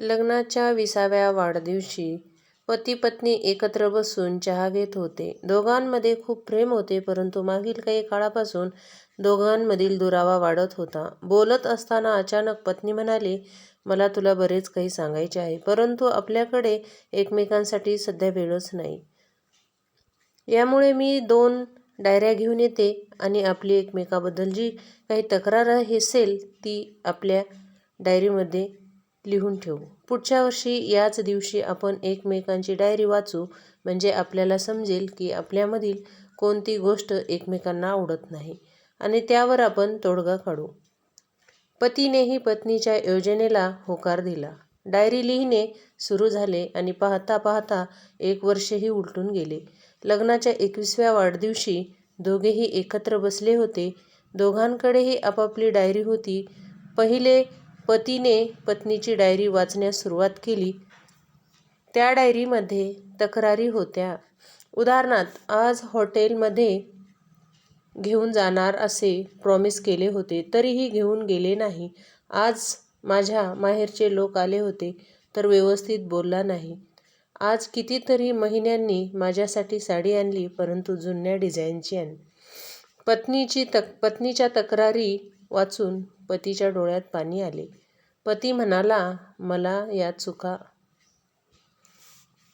लग्नाच्या विसाव्या वाढदिवशी पती पत्नी एकत्र बसून चहा घेत होते. दोघांमध्ये खूप प्रेम होते परंतु मागील काही काळापासून दोघांमधील दुरावा वाढत होता. बोलत असताना अचानक पत्नी म्हणाली, मला तुला बरेच काही सांगायचे आहे परंतु आपल्याकडे एकमेकांसाठी सध्या वेळच नाही. यामुळे मी दोन डायऱ्या घेऊन येते आणि आपली एकमेकाबद्दल जी काही तक्रार असेल ती आपल्या डायरीमध्ये लिहून ठेवू. पुढच्या वर्षी याच दिवशी आपण एकमेकांची डायरी वाचू म्हणजे आपल्याला समजेल की आपल्यामधील कोणती गोष्ट एकमेकांना आवडत नाही आणि त्यावर आपण तोडगा काढू. पतीनेही पत्नीच्या योजनेला होकार दिला. डायरी लिहिणे सुरू झाले आणि पाहता पाहता एक वर्षही उलटून गेले. लग्नाच्या एकवीसव्या वाढदिवशी दोघेही एकत्र बसले होते. दोघांकडेही आपापली डायरी होती. पहिले पतीने पत्नीची डायरी वाचण्यास सुरुवात केली. त्या डायरीमध्ये तक्रारी होत्या. उदाहरणार्थ आज हॉटेलमध्ये घेऊन जाणार असे प्रॉमिस केले होते तरीही घेऊन गेले नाही. आज माझ्या माहेरचे लोक आले होते तर व्यवस्थित बोलला नाही. आज कितीतरी महिन्यांनी माझ्यासाठी साडी आणली परंतु जुन्या डिझाईनची आणली. पत्नीच्या तक्रारी वाचून पतीच्या डोळ्यात पाणी आले. पती म्हणाला मला या चुका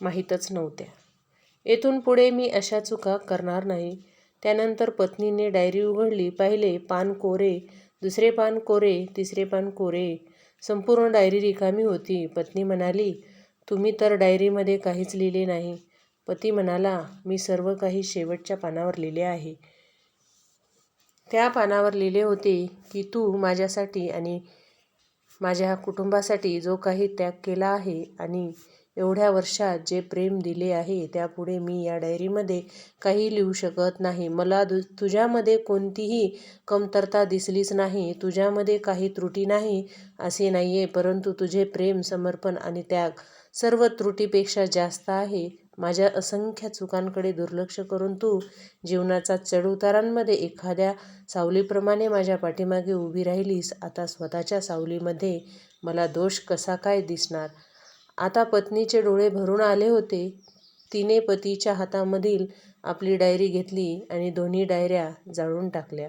माहीतच नव्हत्या. येथून पुढे मी अशा चुका करणार नाही. त्यानंतर पत्नीने डायरी उघडली. पाहिले पान कोरे, दुसरे पान कोरे, तिसरे पान कोरे. संपूर्ण डायरी रिकामी होती. पत्नी म्हणाली, तुम्ही तर डायरीमध्ये काहीच लिहिले नाही. पती म्हणाला, मी सर्व काही शेवटच्या पानावर लिहिले आहे. त्या पानावर लिहिले होते की तू माझ्यासाठी आणि माझ्या कुटुंबासाठी जो काही त्याग केला आहे आणि एवढ्या वर्षात जे प्रेम दिले आहे त्यापुढे मी या डायरीमध्ये काही लिहू शकत नाही. मला दु तुझ्यामध्ये कोणतीही कमतरता दिसलीच नाही. तुझ्यामध्ये काही त्रुटी नाही असे नाही आहे परंतु तुझे प्रेम, समर्पण आणि त्याग सर्व त्रुटीपेक्षा जास्त आहे. माझ्या असंख्य चुकांकडे दुर्लक्ष करून तू जीवनाचा चढउतारांमध्ये एखाद्या सावलीप्रमाणे माझ्या पाठीमागे उभी राहिलीस. आता स्वतःच्या सावलीमध्ये मला दोष कसा काय दिसणार? आता पत्नीचे डोळे भरून आले होते. तिने पतीच्या हातामधील आपली डायरी घेतली आणि दोन्ही डायऱ्या जाळून टाकल्या.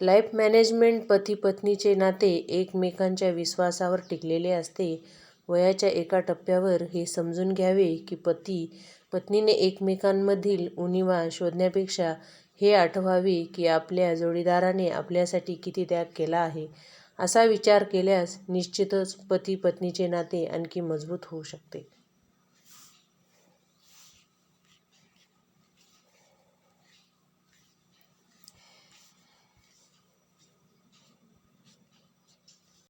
लाईफ मॅनेजमेंट पती पत्नीचे नाते एकमेकांच्या विश्वासावर टिकलेले असते. वयाच्या एका टप्प्यावर हे समजून घ्यावे की पती पत्नीने एकमेकांमधील उणिवा शोधण्यापेक्षा हे आठवावे की आपल्या जोडीदाराने आपल्यासाठी किती त्याग केला आहे. असा विचार केल्यास निश्चितच पती पत्नीचे नाते आणखी मजबूत होऊ शकते.